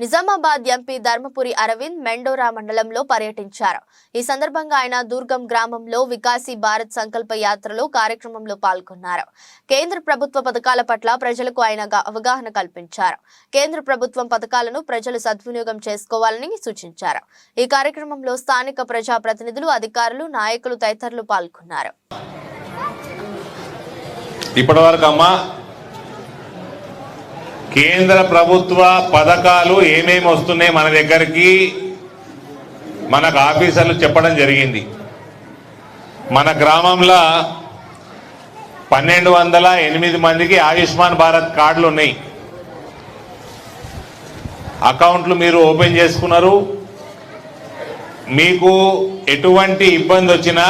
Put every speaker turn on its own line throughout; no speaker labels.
Nizamabad MP Dharmapuri Arvind Mendora మండలంలో పర్యటించారు. ఈ సందర్భంగా ఆయన దుర్గం గ్రామంలో వికాసీ భారత్ సంకల్ప యాత్రలో కార్యక్రమంలో పాల్గొన్నారు. కేంద్ర ప్రభుత్వ పథకాల పట్ల ప్రజలకు ఆయన అవగాహన కల్పించారు. కేంద్ర ప్రభుత్వం పథకాలను ప్రజలు సద్వినియోగం చేసుకోవాలని సూచించారు. ఈ కార్యక్రమంలో స్థానిక ప్రజా ప్రతినిధులు అధికారులు నాయకులు తదితరులు పాల్గొన్నారు.
ఇప్పటివరకు అమ్మా కేంద్ర ప్రభుత్వ పథకాలు ఏమేమి వస్తున్నాయి మన దగ్గరికి? మనకు ఆఫీసర్లు చెప్పడం జరిగింది. మన గ్రామంలో పన్నెండు వందల ఎనిమిది మందికి ఆయుష్మాన్ భారత్ కార్డులు ఉన్నాయి. అకౌంట్లు మీరు ఓపెన్ చేసుకున్నారు. మీకు ఎటువంటి ఇబ్బంది వచ్చినా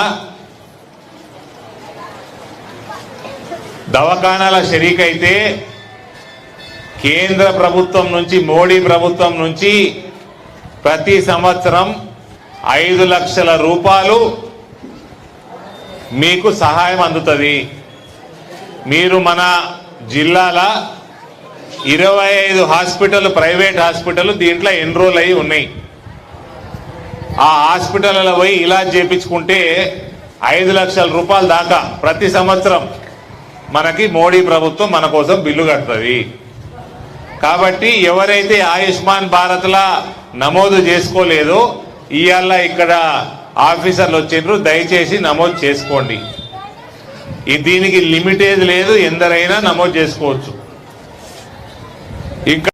దవాఖానాల షరీక్ అయితే కేంద్ర ప్రభుత్వం నుంచి మోడీ ప్రభుత్వం నుంచి ప్రతి సంవత్సరం ఐదు లక్షల రూపాయలు మీకు సహాయం అందుతుంది. మీరు మన జిల్లాల ఇరవై ఐదు హాస్పిటల్ ప్రైవేట్ హాస్పిటల్ దీంట్లో ఎన్రోల్ అయి ఉన్నాయి. ఆ హాస్పిటల్లో పోయి ఇలాజ్ చేయించుకుంటే ఐదు లక్షల రూపాయల దాకా ప్రతి సంవత్సరం మనకి మోడీ ప్రభుత్వం మన కోసం బిల్లు కడుతుంది. కాబట్టి ఎవరైతే ఆయుష్మాన్ భారత్లా నమోదు చేసుకోలేదో ఇవాళ ఇక్కడ ఆఫీసర్లు వచ్చిండ్రు దయచేసి నమోదు చేసుకోండి. దీనికి లిమిటేజ్ లేదు ఎందరైనా నమోదు చేసుకోవచ్చు. ఇంకా